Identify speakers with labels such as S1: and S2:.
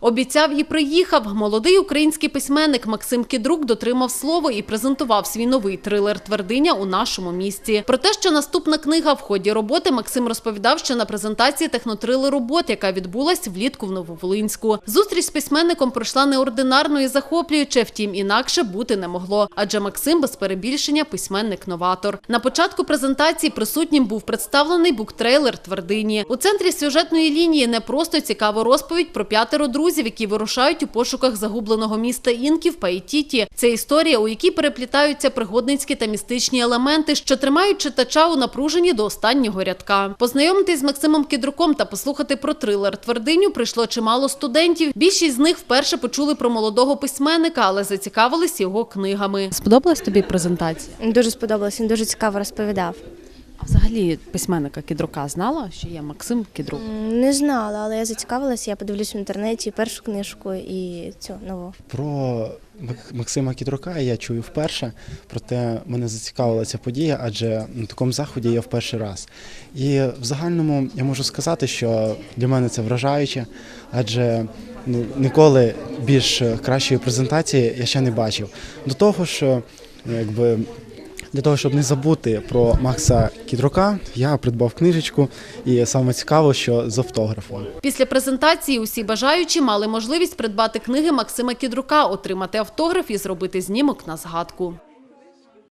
S1: Обіцяв і приїхав. Молодий український письменник Максим Кідрук дотримав слово і презентував свій новий трилер Твердиня у нашому місті. Про те, що наступна книга в ході роботи Максим розповідав ще на презентації технотрилеру «Бот», яка відбулась влітку в Нововолинську. Зустріч з письменником пройшла неординарно і захоплююче, втім інакше бути не могло. Адже Максим без перебільшення письменник-новатор. На початку презентації присутнім був представлений буктрейлер Твердині. У центрі сюжетної лінії не просто цікава розповідь про п'ятеро друзів, які вирушають у пошуках загубленого міста інків Паїтіті. Це історія, у якій переплітаються пригодницькі та містичні елементи, що тримають читача у напруженні до останнього рядка. Познайомитись з Максимом Кідруком та послухати про трилер Твердиню прийшло чимало студентів. Більшість з них вперше почули про молодого письменника, але зацікавились його книгами.
S2: Сподобалась тобі презентація?
S3: Дуже сподобалось, він дуже цікаво розповідав.
S2: А взагалі письменника Кідрука знала, що є Максим Кідрук?
S3: Не знала, але я зацікавилася, я подивлюсь в інтернеті першу книжку і цю нову.
S4: Про Мак- Максима Кідрука я чую вперше, проте мене зацікавила ця подія, адже на такому заході я в перший раз. І в загальному я можу сказати, що для мене це вражаюче, адже ну, ніколи більш кращої презентації я ще не бачив. До того ж, якби. Для того, щоб не забути про Макса Кідрука, я придбав книжечку, і саме цікаво, що з автографом.
S1: Після презентації усі бажаючі мали можливість придбати книги Максима Кідрука, отримати автограф і зробити знімок на згадку.